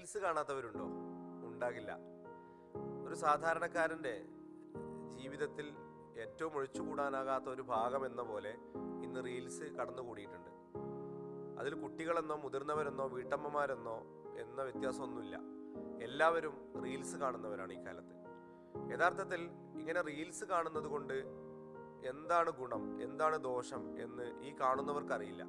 Reels കാണാത്തവരുണ്ടോ? ഉണ്ടാകില്ല. ഒരു സാധാരണക്കാരന്റെ ജീവിതത്തിൽ ഏറ്റവും ഒഴിച്ചുകൂടാനാകാത്ത ഒരു ഭാഗം എന്ന പോലെ ഇന്ന് റീൽസ് കടന്നുകൂടിയിട്ടുണ്ട്. അതിൽ കുട്ടികളെന്നോ മുതിർന്നവരെന്നോ വീട്ടമ്മമാരെന്നോ എന്ന വ്യത്യാസമൊന്നുമില്ല. എല്ലാവരും റീൽസ് കാണുന്നവരാണ് ഈ കാലത്ത്. യഥാർത്ഥത്തിൽ ഇങ്ങനെ റീൽസ് കാണുന്നത് കൊണ്ട് എന്താണ് ഗുണം എന്താണ് ദോഷം എന്ന് ഈ കാണുന്നവർക്കറിയില്ല.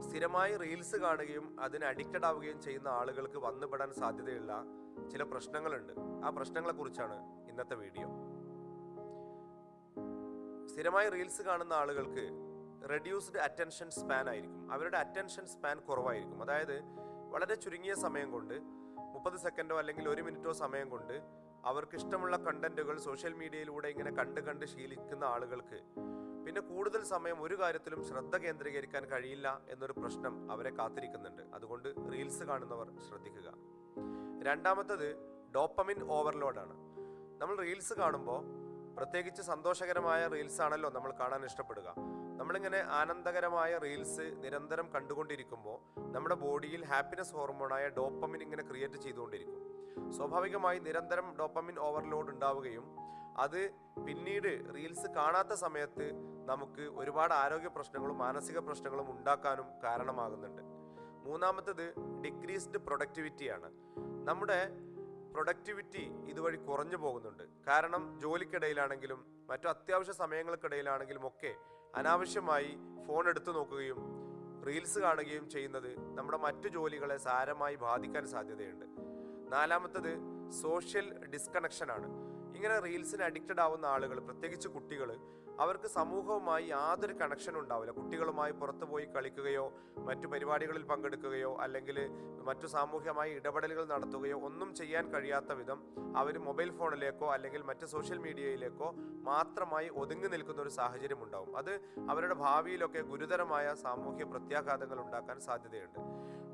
സ്ഥിരമായി റീൽസ് കാണുകയും അതിന് അഡിക്റ്റഡ് ആവുകയും ചെയ്യുന്ന ആളുകൾക്ക് വന്നുപെടാൻ സാധ്യതയുള്ള ചില പ്രശ്നങ്ങളുണ്ട്. ആ പ്രശ്നങ്ങളെ കുറിച്ചാണ് ഇന്നത്തെ വീഡിയോ. സ്ഥിരമായി റീൽസ് കാണുന്ന ആളുകൾക്ക് റെഡ്യൂസ്ഡ് അറ്റൻഷൻ സ്പാൻ ആയിരിക്കും. അവരുടെ അറ്റൻഷൻ സ്പാൻ കുറവായിരിക്കും. അതായത് വളരെ ചുരുങ്ങിയ സമയം കൊണ്ട് മുപ്പത് സെക്കൻഡോ അല്ലെങ്കിൽ ഒരു മിനിറ്റോ സമയം കൊണ്ട് അവർക്ക് ഇഷ്ടമുള്ള കണ്ടന്റുകൾ സോഷ്യൽ മീഡിയയിലൂടെ ഇങ്ങനെ കണ്ട് കണ്ട് ശീലിക്കുന്ന ആളുകൾക്ക് പിന്നെ കൂടുതൽ സമയം ഒരു കാര്യത്തിലും ശ്രദ്ധ കേന്ദ്രീകരിക്കാൻ കഴിയില്ല എന്നൊരു പ്രശ്നം അവരെ കാത്തിരിക്കുന്നുണ്ട്. അതുകൊണ്ട് റീൽസ് കാണുന്നവർ ശ്രദ്ധിക്കുക. രണ്ടാമത്തത് ഡോപ്പമിൻ ഓവർലോഡാണ് നമ്മൾ റീൽസ് കാണുമ്പോൾ പ്രത്യേകിച്ച് സന്തോഷകരമായ റീൽസ് ആണല്ലോ നമ്മൾ കാണാൻ ഇഷ്ടപ്പെടുക. നമ്മളിങ്ങനെ ആനന്ദകരമായ റീൽസ് നിരന്തരം കണ്ടുകൊണ്ടിരിക്കുമ്പോൾ നമ്മുടെ ബോഡിയിൽ ഹാപ്പിനെസ് ഹോർമോണായ ഡോപ്പമിൻ ഇങ്ങനെ ക്രിയേറ്റ് ചെയ്തുകൊണ്ടിരിക്കും. സ്വാഭാവികമായി നിരന്തരം ഡോപ്പമിൻ ഓവർലോഡ് ഉണ്ടാവുകയും അത് പിന്നീട് റീൽസ് കാണാത്ത സമയത്ത് നമുക്ക് ഒരുപാട് ആരോഗ്യ പ്രശ്നങ്ങളും മാനസിക പ്രശ്നങ്ങളും ഉണ്ടാക്കാനും കാരണമാകുന്നുണ്ട്. മൂന്നാമത്തത് ഡിക്രീസ്ഡ് പ്രൊഡക്ടിവിറ്റിയാണ് നമ്മുടെ പ്രൊഡക്ടിവിറ്റി ഇതുവഴി കുറഞ്ഞു പോകുന്നുണ്ട്. കാരണം ജോലിക്കിടയിലാണെങ്കിലും മറ്റു അത്യാവശ്യ സമയങ്ങൾക്കിടയിലാണെങ്കിലും ഒക്കെ അനാവശ്യമായി ഫോൺ എടുത്തു നോക്കുകയും റീൽസ് കാണുകയും ചെയ്യുന്നത് നമ്മുടെ മറ്റു ജോലികളെ സാരമായി ബാധിക്കാൻ സാധ്യതയുണ്ട്. നാലാമത്തത് സോഷ്യൽ ഡിസ്കണക്ഷനാണ് ഇങ്ങനെ റീൽസിന് അഡിക്റ്റഡ് ആവുന്ന ആളുകൾ പ്രത്യേകിച്ച് കുട്ടികൾ അവർക്ക് സമൂഹവുമായി യാതൊരു കണക്ഷൻ ഉണ്ടാവില്ല. കുട്ടികളുമായി പുറത്തു പോയി കളിക്കുകയോ മറ്റു പരിപാടികളിൽ പങ്കെടുക്കുകയോ അല്ലെങ്കിൽ മറ്റു സാമൂഹ്യമായി ഇടപെടലുകൾ നടത്തുകയോ ഒന്നും ചെയ്യാൻ കഴിയാത്ത വിധം അവർ മൊബൈൽ ഫോണിലേക്കോ അല്ലെങ്കിൽ മറ്റു സോഷ്യൽ മീഡിയയിലേക്കോ മാത്രമായി ഒതുങ്ങി നിൽക്കുന്ന ഒരു സാഹചര്യം ഉണ്ടാവും. അത് അവരുടെ ഭാവിയിലൊക്കെ ഗുരുതരമായ സാമൂഹ്യ പ്രത്യാഘാതങ്ങൾ ഉണ്ടാക്കാൻ സാധ്യതയുണ്ട്.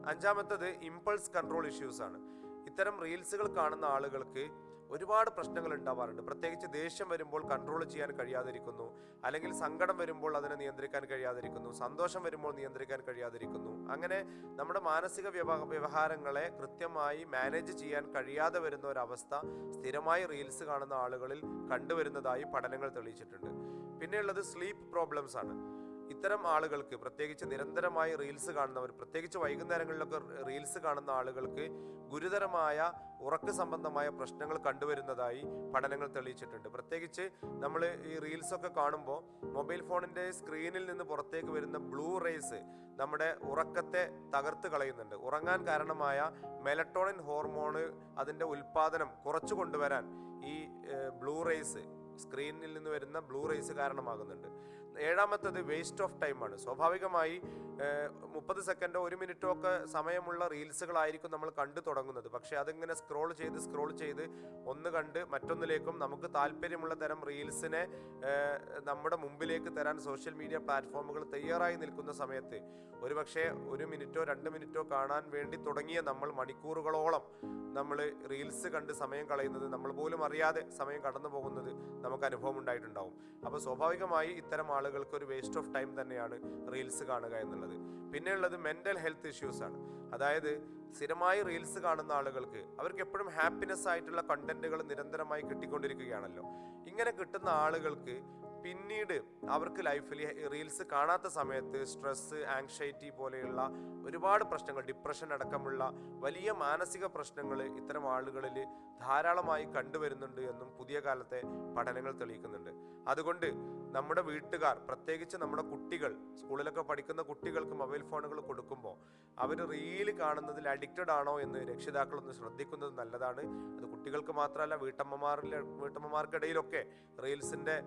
അഞ്ചാമത്തത് ഇമ്പൾസ് കൺട്രോൾ ഇഷ്യൂസ് ആണ്. ഇത്തരം റീൽസുകൾ കാണുന്ന ആളുകൾക്ക് ഒരുപാട് പ്രശ്നങ്ങൾ ഉണ്ടാവാറുണ്ട്. പ്രത്യേകിച്ച് ദേഷ്യം വരുമ്പോൾ കൺട്രോൾ ചെയ്യാൻ കഴിയാതിരിക്കുന്നു. അല്ലെങ്കിൽ സങ്കടം വരുമ്പോൾ അതിനെ നിയന്ത്രിക്കാൻ കഴിയാതിരിക്കുന്നു. സന്തോഷം വരുമ്പോൾ നിയന്ത്രിക്കാൻ കഴിയാതിരിക്കുന്നു. അങ്ങനെ നമ്മുടെ മാനസിക വ്യവ വ്യവഹാരങ്ങളെ കൃത്യമായി മാനേജ് ചെയ്യാൻ കഴിയാതെ വരുന്ന ഒരവസ്ഥ സ്ഥിരമായി റീൽസ് കാണുന്ന ആളുകളിൽ കണ്ടുവരുന്നതായി പഠനങ്ങൾ തെളിയിച്ചിട്ടുണ്ട്. പിന്നെയുള്ളത് സ്ലീപ്പ് പ്രോബ്ലംസ് ആണ്. ഇത്തരം ആളുകൾക്ക് പ്രത്യേകിച്ച് നിരന്തരമായി റീൽസ് കാണുന്നവർ പ്രത്യേകിച്ച് വൈകുന്നേരങ്ങളിലൊക്കെ റീൽസ് കാണുന്ന ആളുകൾക്ക് ഗുരുതരമായ ഉറക്ക സംബന്ധമായ പ്രശ്നങ്ങൾ കണ്ടുവരുന്നതായി പഠനങ്ങൾ തെളിയിച്ചിട്ടുണ്ട്. പ്രത്യേകിച്ച് നമ്മൾ ഈ റീൽസൊക്കെ കാണുമ്പോൾ മൊബൈൽ ഫോണിന്റെ സ്ക്രീനിൽ നിന്ന് പുറത്തേക്ക് വരുന്ന ബ്ലൂ റേസ് നമ്മുടെ ഉറക്കത്തെ തകർത്ത് കളയുന്നുണ്ട്. ഉറങ്ങാൻ കാരണമായ മെലട്ടോണിൻ ഹോർമോണ് അതിന്റെ ഉൽപ്പാദനം കുറച്ചു കൊണ്ടുവരാൻ ഈ ബ്ലൂ റേസ് സ്ക്രീനിൽ നിന്ന് വരുന്ന ബ്ലൂ റേസ് കാരണമാകുന്നുണ്ട്. ഏഴാമത്തത് വേസ്റ്റ് ഓഫ് ടൈമാണ് സ്വാഭാവികമായി മുപ്പത് സെക്കൻഡോ ഒരു മിനിറ്റോ ഒക്കെ സമയമുള്ള റീൽസുകളായിരിക്കും നമ്മൾ കണ്ടു തുടങ്ങുന്നത്. പക്ഷേ അതിങ്ങനെ സ്ക്രോൾ ചെയ്ത് സ്ക്രോൾ ചെയ്ത് ഒന്ന് കണ്ട് മറ്റൊന്നിലേക്കും നമുക്ക് താല്പര്യമുള്ള തരം റീൽസിനെ നമ്മുടെ മുമ്പിലേക്ക് തരാൻ സോഷ്യൽ മീഡിയ പ്ലാറ്റ്ഫോമുകൾ തയ്യാറായി നിൽക്കുന്ന സമയത്ത് ഒരുപക്ഷെ ഒരു മിനിറ്റോ രണ്ട് മിനിറ്റോ കാണാൻ വേണ്ടി തുടങ്ങിയ നമ്മൾ മണിക്കൂറുകളോളം നമ്മൾ റീൽസ് കണ്ട് സമയം കളയുന്നത് നമ്മൾ പോലും അറിയാതെ സമയം കടന്നു പോകുന്നത് നമുക്ക് അനുഭവം ഉണ്ടായിട്ടുണ്ടാവും. അപ്പോൾ സ്വാഭാവികമായി ഇത്തരം ആളുകൾക്ക് ഒരു വേസ്റ്റ് ഓഫ് ടൈം തന്നെയാണ് റീൽസ് കാണുക എന്നുള്ളത്. പിന്നെയുള്ളത് മെന്റൽ ഹെൽത്ത് ഇഷ്യൂസ് ആണ്. അതായത് സ്ഥിരമായി റീൽസ് കാണുന്ന ആളുകൾക്ക് അവർക്ക് എപ്പോഴും ഹാപ്പിനെസ് ആയിട്ടുള്ള കണ്ടന്റുകൾ നിരന്തരമായി കിട്ടിക്കൊണ്ടിരിക്കുകയാണല്ലോ. ഇങ്ങനെ കിട്ടുന്ന ആളുകൾക്ക് പിന്നീട് അവർക്ക് ലൈഫിൽ റീൽസ് കാണാത്ത സമയത്ത് സ്ട്രെസ് ആങ്ഷൈറ്റി പോലെയുള്ള ഒരുപാട് പ്രശ്നങ്ങൾ ഡിപ്രഷൻ അടക്കമുള്ള വലിയ മാനസിക പ്രശ്നങ്ങൾ ഇത്തരം ആളുകളിൽ ധാരാളമായി കണ്ടുവരുന്നുണ്ട് എന്നും പുതിയ കാലത്തെ പഠനങ്ങൾ തെളിയിക്കുന്നുണ്ട്. അതുകൊണ്ട് നമ്മുടെ വീട്ടുകാർ പ്രത്യേകിച്ച് നമ്മുടെ കുട്ടികൾ സ്കൂളിലൊക്കെ പഠിക്കുന്ന കുട്ടികൾക്ക് മൊബൈൽ ഫോണുകൾ കൊടുക്കുമ്പോൾ അവർ റീൽ കാണുന്നതിൽ അഡിക്റ്റഡ് ആണോ എന്ന് രക്ഷിതാക്കളൊന്ന് ശ്രദ്ധിക്കുന്നത് നല്ലതാണ്. അത് കുട്ടികൾക്ക് മാത്രമല്ല വീട്ടമ്മമാരിലെ വീട്ടമ്മമാർക്കിടയിലൊക്കെ റീൽസിന്റെ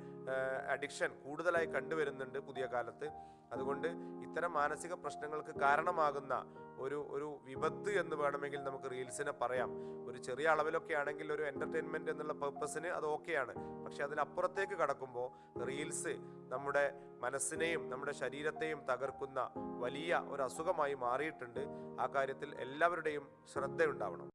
അഡിക്ഷൻ കൂടുതലായി കണ്ടുവരുന്നുണ്ട് പുതിയ കാലത്ത്. അതുകൊണ്ട് ഇത്തരം മാനസിക പ്രശ്നങ്ങൾക്ക് കാരണമാകുന്ന ഒരു ഒരു വിപത്ത് എന്ന് വേണമെങ്കിൽ നമുക്ക് റീൽസിനെ പറയാം. ഒരു ചെറിയ അളവിലൊക്കെ ആണെങ്കിൽ ഒരു എന്റർടൈൻമെന്റ് എന്നുള്ള പർപ്പസിന് അത് ഓക്കെയാണ് പക്ഷെ അതിനപ്പുറത്തേക്ക് കടക്കുമ്പോൾ റീൽസ് നമ്മുടെ മനസ്സിനെയും നമ്മുടെ ശരീരത്തെയും തകർക്കുന്ന വലിയ ഒരു അസുഖമായി മാറിയിട്ടുണ്ട്. ആ കാര്യത്തിൽ എല്ലാവരുടെയും ശ്രദ്ധയുണ്ടാവണം.